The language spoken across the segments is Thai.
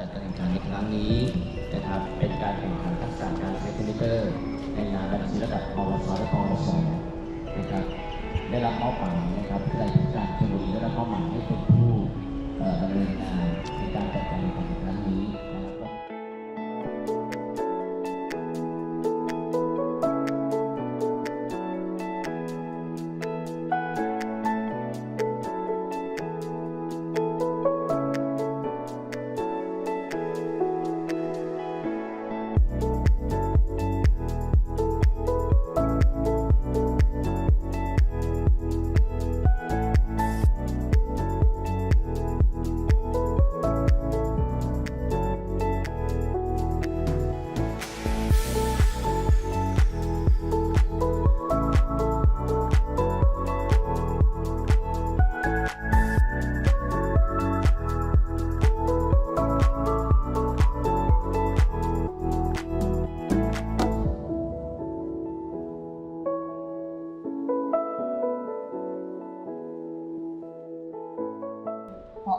จัดการแข่งขันในครั้งนี้นะครับเป็นการแข่งขันทักษะการใช้คอมพิวเตอร์ในงานบัญชีระดับปวสและปวสนะครับได้รับมอบหมายนะครับผู้ใดทุกการชลบุรีได้รับมอบหมายให้เป็นผู้ดำเนินงานในการจัดการแข่งขัน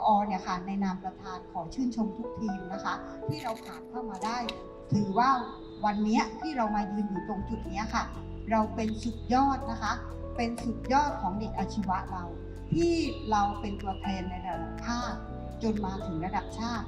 ออเนี่ยค่ะในนามประธานขอชื่นชมทุกทีมนะคะ ที่เราผ่านเข้ามาได้ ถือว่าวันนี้ที่เรามายืนอยู่ตรงจุดนี้ค่ะ เราเป็นสุดยอดนะคะ เป็นสุดยอดของเด็กอาชีวะเรา ที่เราเป็นตัวแทนในระดับภาคจนมาถึงระดับชาติ